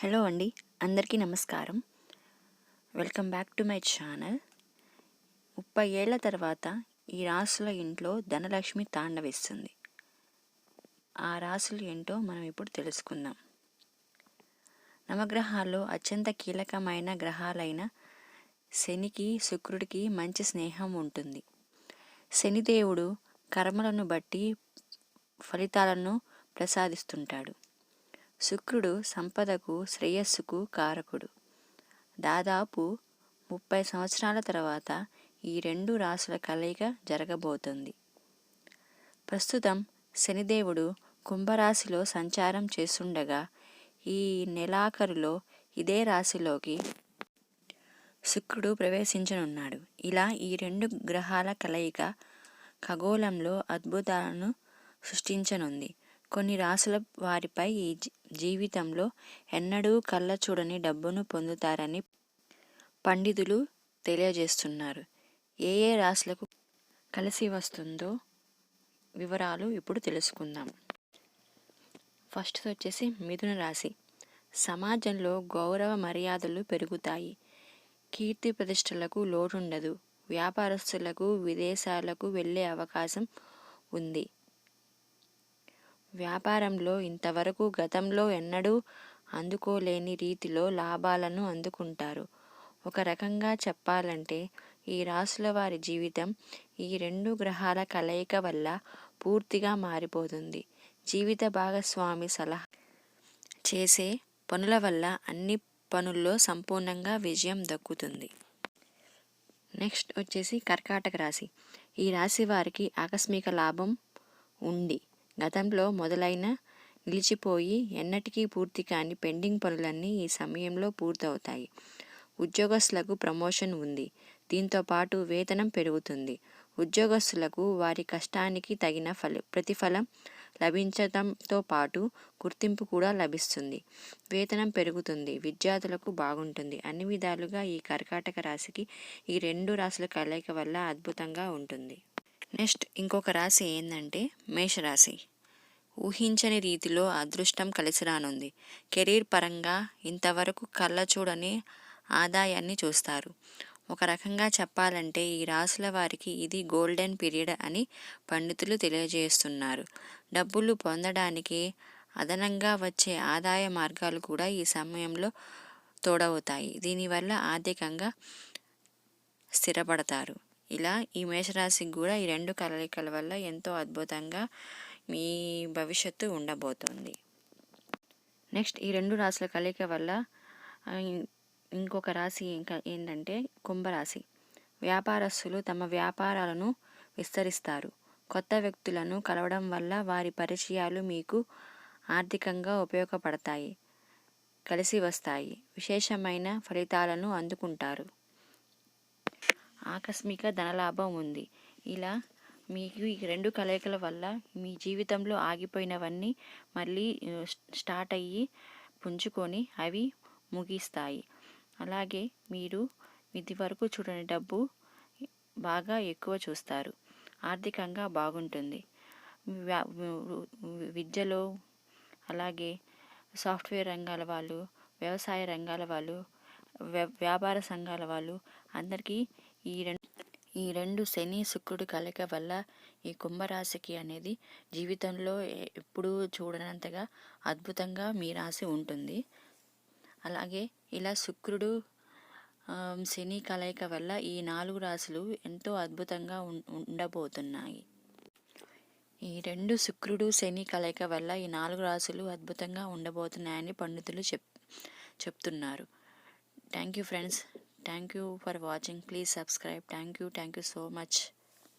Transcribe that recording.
Hello అండి అందరికీ నమస్కారం welcome back to my channel ముప్పై ఏళ్ల తర్వాత ఈ రాసుల ఇంట్లో ధనలక్ష్మి తాండవిస్తుంది ఆ రాసులు ఏంటో మనం ఇప్పుడు తెలుసుకుందాం నవగ్రహాల్లో అత్యంత కీలకమైన గ్రహాలైన శనికి శుక్రుడికి మంచి స్నేహం ఉంటుంది శనిదేవుడు కర్మలను బట్టి ఫలితాలను ప్రసాదిస్తుంటాడు శుక్రుడు సంపదకు శ్రేయస్సుకు కారకుడు దాదాపు ముప్పై సంవత్సరాల తర్వాత ఈ రెండు రాసుల కలయిక జరగబోతుంది ప్రస్తుతం శనిదేవుడు కుంభరాశిలో సంచారం చేస్తుండగా ఈ నెలాఖరులో ఇదే రాశిలోకి శుక్రుడు ప్రవేశించనున్నాడు ఇలా ఈ రెండు గ్రహాల కలయిక ఖగోళంలో అద్భుతాలను సృష్టించనుంది కొన్ని రాసుల వారిపై ఈ జీవితంలో ఎన్నడూ కళ్ళ చూడని డబ్బును పొందుతారని పండితులు తెలియజేస్తున్నారు ఏ ఏ రాసులకు కలిసి వస్తుందో వివరాలు ఇప్పుడు తెలుసుకుందాం ఫస్ట్ వచ్చేసి మిథున రాశి సమాజంలో గౌరవ మర్యాదలు పెరుగుతాయి కీర్తి ప్రతిష్టలకు లోటుండదు వ్యాపారస్తులకు విదేశాలకు వెళ్ళే అవకాశం ఉంది వ్యాపారంలో ఇంతవరకు గతంలో ఎన్నడూ అందుకోలేని రీతిలో లాభాలను అందుకుంటారు ఒక రకంగా చెప్పాలంటే ఈ రాసుల వారి జీవితం ఈ రెండు గ్రహాల కలయిక వల్ల పూర్తిగా మారిపోతుంది జీవిత భాగస్వామి సలహా చేసే పనుల వల్ల అన్ని పనుల్లో సంపూర్ణంగా విజయం దక్కుతుంది నెక్స్ట్ వచ్చేసి కర్కాటక రాశి ఈ రాశి వారికి ఆకస్మిక లాభం ఉంది గతంలో మొదలైన నిలిచిపోయి ఎన్నటికీ పూర్తి కాని పెండింగ్ పనులన్నీ ఈ సమయంలో పూర్తవుతాయి ఉద్యోగస్తులకు ప్రమోషన్ ఉంది దీంతో పాటు వేతనం పెరుగుతుంది ఉద్యోగస్తులకు వారి కష్టానికి తగిన ఫల ప్రతిఫలం లభించడంతో పాటు గుర్తింపు కూడా లభిస్తుంది వేతనం పెరుగుతుంది విద్యార్థులకు బాగుంటుంది అన్ని విధాలుగా ఈ కర్కాటక రాశికి ఈ రెండు రాశుల కలయిక వల్ల అద్భుతంగా ఉంటుంది నెక్స్ట్ ఇంకొక రాశి ఏంటంటే మేషరాశి ఊహించని రీతిలో అదృష్టం కలిసి రానుంది కెరీర్ పరంగా ఇంతవరకు కళ్ళ చూడని ఆదాయాన్ని చూస్తారు ఒక రకంగా చెప్పాలంటే ఈ రాసుల వారికి ఇది గోల్డెన్ పీరియడ్ అని పండితులు తెలియజేస్తున్నారు డబ్బులు పొందడానికి అదనంగా వచ్చే ఆదాయ మార్గాలు కూడా ఈ సమయంలో తోడవుతాయి దీనివల్ల ఆర్థికంగా స్థిరపడతారు ఇలా ఈ మేషరాశికి కూడా ఈ రెండు కలలికల వల్ల ఎంతో అద్భుతంగా మీ భవిష్యత్తు ఉండబోతోంది నెక్స్ట్ ఈ రెండు రాశుల కలయిక వల్ల ఇంకొక రాశి ఇంకా ఏంటంటే కుంభరాశి వ్యాపారస్తులు తమ వ్యాపారాలను విస్తరిస్తారు కొత్త వ్యక్తులను కలవడం వల్ల వారి పరిచయాలు మీకు ఆర్థికంగా ఉపయోగపడతాయి కలిసి వస్తాయి విశేషమైన ఫలితాలను అందుకుంటారు ఆకస్మిక ధనలాభం ఉంది ఇలా మీకు ఈ రెండు కలయికల వల్ల మీ జీవితంలో ఆగిపోయినవన్నీ మళ్ళీ స్టార్ట్ అయ్యి పుంజుకొని అవి ముగిస్తాయి అలాగే మీరు ఇది వరకు చూడని డబ్బు బాగా ఎక్కువ చూస్తారు ఆర్థికంగా బాగుంటుంది విద్యలో అలాగే సాఫ్ట్వేర్ రంగాల వాళ్ళు వ్యవసాయ రంగాల వాళ్ళు వ్యాపార సంఘాల వాళ్ళు అందరికీ ఈ రెండు ఈ రెండు శని శుక్రుడి కలయిక వల్ల ఈ కుంభరాశికి అనేది జీవితంలో ఎప్పుడూ చూడనంతగా అద్భుతంగా మీ రాశి ఉంటుంది అలాగే ఇలా శుక్రుడు శని కలయిక వల్ల ఈ నాలుగు రాశులు ఎంతో అద్భుతంగా ఉండబోతున్నాయి ఈ రెండు శుక్రుడు శని కలయిక వల్ల ఈ నాలుగు రాశులు అద్భుతంగా ఉండబోతున్నాయని పండితులు చెప్ చెప్తున్నారు thank you friends Thank you for watching. Please subscribe. Thank you so much.